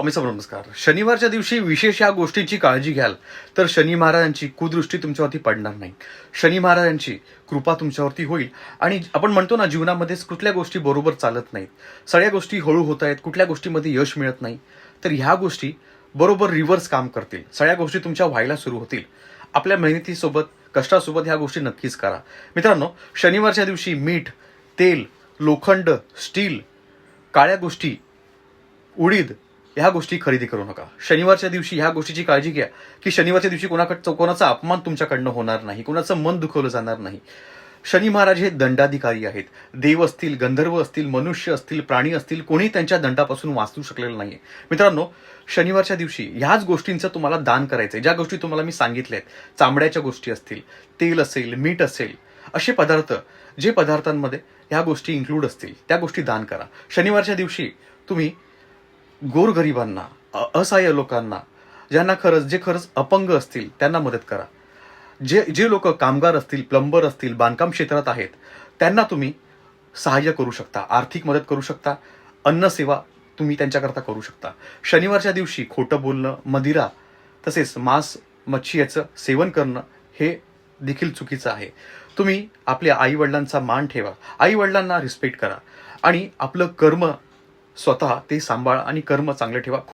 नमस्कार. शनिवारच्या दिवशी विशेष या गोष्टीची काळजी घ्याल तर शनी महाराजांची कुदृष्टी तुमच्यावरती पडणार नाही. शनी महाराजांची कृपा तुमच्यावरती होईल. आणि आपण म्हणतो ना जीवनामध्ये कुठल्या गोष्टी बरोबर चालत नाहीत. सगळ्या गोष्टी हळू होत आहेत कुठल्या गोष्टीमध्ये यश मिळत नाही. तर ह्या गोष्टी बरोबर रिव्हर्स काम करतील. सगळ्या गोष्टी तुमच्या व्हायला सुरू होतील. आपल्या मेहनतीसोबत कष्टासोबत ह्या गोष्टी नक्कीच करा. मित्रांनो शनिवारच्या दिवशी मीठ तेल लोखंड स्टील काळ्या गोष्टी उडीद ह्या गोष्टी खरेदी करू नका. शनिवारच्या दिवशी ह्या गोष्टीची काळजी घ्या की शनिवारच्या दिवशी कोणाकडचं कोणाचा अपमान तुमच्याकडनं होणार नाही कोणाचं मन दुखवलं जाणार नाही. शनी महाराज हे दंडाधिकारी आहेत. देव असतील गंधर्व असतील मनुष्य असतील प्राणी असतील कोणी त्यांच्या दंडापासून वाचू शकलेलं नाहीये. मित्रांनो शनिवारच्या दिवशी ह्याच गोष्टींचं तुम्हाला दान करायचंय. ज्या गोष्टी तुम्हाला मी सांगितल्या आहेत चांबड्याच्या गोष्टी असतील तेल असेल मीठ असेल असे पदार्थ जे पदार्थांमध्ये ह्या गोष्टी इन्क्लूड असतील त्या गोष्टी दान करा. शनिवारच्या दिवशी तुम्ही गोरगरिबांना असहाय्य लोकांना ज्यांना खरंच जे खरंच अपंग असतील त्यांना मदत करा. जे जे लोक कामगार असतील प्लंबर असतील बांधकाम क्षेत्रात आहेत त्यांना तुम्ही सहाय्य करू शकता आर्थिक मदत करू शकता अन्नसेवा तुम्ही त्यांच्याकरता करू शकता. शनिवारच्या दिवशी खोटं बोलणं मदिरा तसेच मांस मच्छी याचं सेवन करणं हे देखील चुकीचं आहे. तुम्ही आपल्या आईवडिलांचा मान ठेवा. आईवडिलांना रिस्पेक्ट करा. आणि आपलं कर्म स्वतः ते सांभाळा आणि कर्म चांगलं ठेवा.